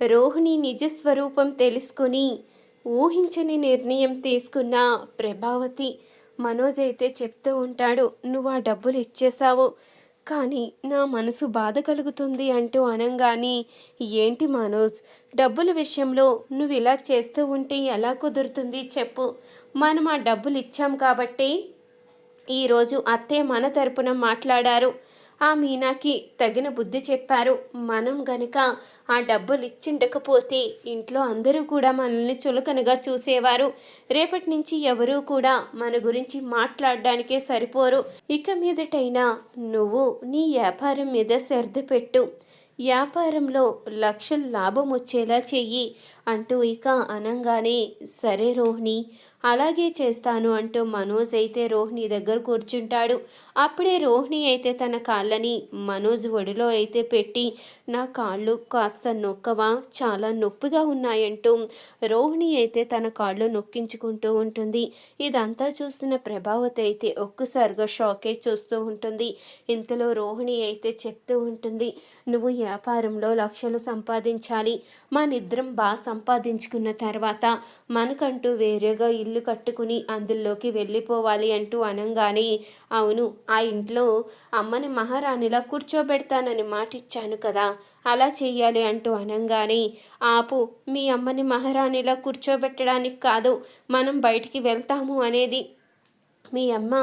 రోహిణి నిజస్వరూపం తెలుసుకొని ఊహించని నిర్ణయం తీసుకున్న ప్రభావతి మనోజ్ అయితే చెప్తూ ఉంటాడు నువ్వు ఆ డబ్బులు ఇచ్చేశావు కానీ నా మనసు బాధ కలుగుతుంది అంటూ అనంగాని ఏంటి మనోజ్ డబ్బుల విషయంలో నువ్వు ఇలా చేస్తూ ఉంటే ఎలా కుదురుతుంది చెప్పు. మనం ఆ డబ్బులు ఇచ్చాం కాబట్టి ఈరోజు అత్తే మన తరపున మాట్లాడారు. ఆ మీనాకి తగిన బుద్ధి చెప్పారు. మనం గనుక ఆ డబ్బులు ఇచ్చిండకపోతే ఇంట్లో అందరూ కూడా మనల్ని చులకనగా చూసేవారు. రేపటి నుంచి ఎవరూ కూడా మన గురించి మాట్లాడడానికే సరిపోరు. ఇక మీదటైనా నువ్వు నీ వ్యాపారం మీద శ్రద్ధ పెట్టు. వ్యాపారంలో లక్షల లాభం వచ్చేలా చెయ్యి. అంటూ ఇక అనంగానే సరే రోహిణి అలాగే చేస్తాను అంటూ మనోజ్ అయితే రోహిణి దగ్గర కూర్చుంటాడు. అప్పుడే రోహిణి అయితే తన కాళ్ళని మనోజ్ ఒడిలో అయితే పెట్టి నా కాళ్ళు కాస్త నొక్కవా? చాలా నొప్పిగా ఉన్నాయంటూ రోహిణి అయితే తన కాళ్ళు నొక్కించుకుంటూ ఉంటుంది. ఇదంతా చూస్తున్న ప్రభావతి అయితే ఒక్కసారిగా షాకే చూస్తూ ఉంటుంది. ఇంతలో రోహిణి అయితే చెప్తూ ఉంటుంది నువ్వు వ్యాపారంలో లక్షలు సంపాదించాలి. మనిద్దరం బాగా సంపాదించుకున్న తర్వాత మనకంటూ వేరేగా ఇల్లు కట్టుకుని అందులోకి వెళ్ళిపోవాలి అంటూ అనంగానే అవును ఆ ఇంట్లో అమ్మని మహారాణిలా కూర్చోబెడతానని మాటిచ్చాను కదా అలా చెయ్యాలి అంటూ అనంగానే ఆపు మీ అమ్మని మహారాణిలా కూర్చోబెట్టడానికి కాదు మనం బయటికి వెళ్తాము అనేది. మీ అమ్మ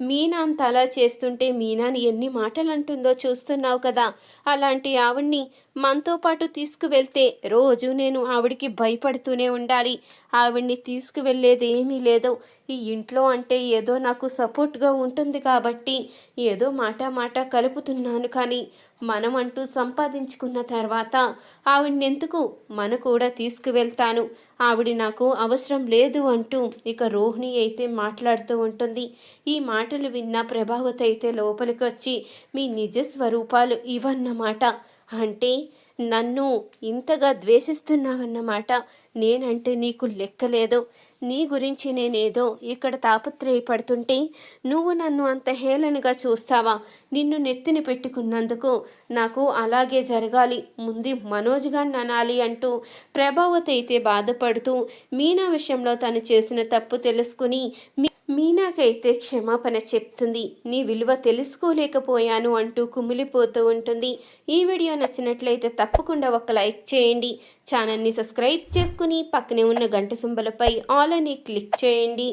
మీనా అంత అలా చేస్తుంటే మీనాని ఎన్ని మాటలు అంటుందో చూస్తున్నావు కదా అలాంటి ఆవిడ్ని మనతో పాటు తీసుకువెళ్తే రోజు నేను ఆవిడికి భయపడుతూనే ఉండాలి. ఆవిడ్ని తీసుకువెళ్ళేది ఏమీ లేదు. ఈ ఇంట్లో అంటే ఏదో నాకు సపోర్ట్గా ఉంటుంది కాబట్టి ఏదో మాట మాట కలుపుతున్నాను కానీ మనం అంటూ సంపాదించుకున్న తర్వాత ఆవిడనెందుకు మన కూడా తీసుకువెళ్తాను. ఆవిడ నాకు అవసరం లేదు అంటూ ఇక రోహిణి అయితే మాట్లాడుతూ ఉంటుంది. ఈ మాటలు విన్న ప్రభావతి అయితే లోపలికి వచ్చి మీ నిజ స్వరూపాలు ఇవన్నమాట. అంటే నన్ను ఇంతగా ద్వేషిస్తున్నావన్నమాట. నేనంటే నీకు లెక్కలేదు. నీ గురించి నేనేదో ఇక్కడ తాపత్రయపడుతుంటే నువ్వు నన్ను అంత హేళనగా చూస్తావా? నిన్ను నెత్తిన పెట్టుకున్నందుకు నాకు అలాగే జరగాలి. ముందు మనోజ్గా అనాలి అంటూ ప్రభావతి అయితే బాధపడుతూ మీనా విషయంలో తను చేసిన తప్పు తెలుసుకుని మీ మీనాకైతే క్షమాపణ చెప్తుంది. నీ విలువ తెలుసుకోలేకపోయాను అంటూ కుమిలిపోతూ ఉంటుంది. ఈ వీడియో నచ్చినట్లయితే తప్పకుండా ఒక లైక్ చేయండి. ఛానల్ని సబ్స్క్రైబ్ చేసుకుని పక్కనే ఉన్న గంట సింబలపై ఆల్ అని క్లిక్ చేయండి.